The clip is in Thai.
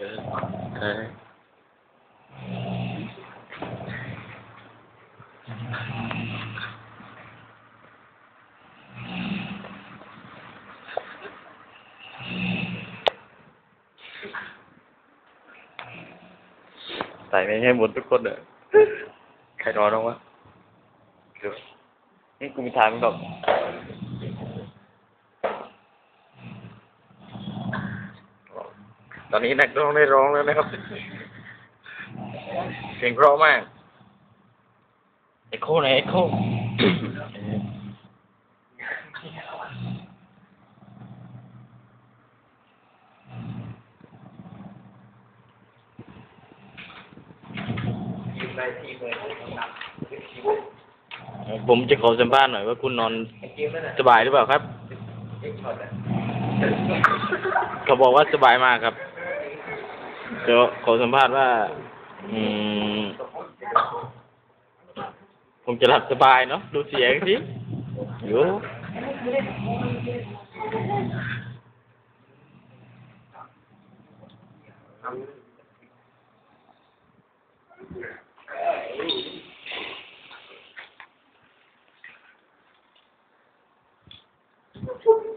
ใส่ไม่ให้หมดทุกคนเลยใครนอนบ้างวะเดี๋ยวนี่กูมีทางมึงหรอก ตอนนี้นักร้องได้ร้องแล้วนะครับ เสียงเพราะมากเอ็กโคไหนเอ็กโคผมจะขอสัมภาษณ์หน่อยว่าคุณนอนสบายหรือเปล่าครับ เขาบอกว่าสบายมากครับ เดี๋ยวขอสัมภาษณ์ว่า อืมผมจะหลับสบายเนาะ ดูเสียงสิอยู่ทุก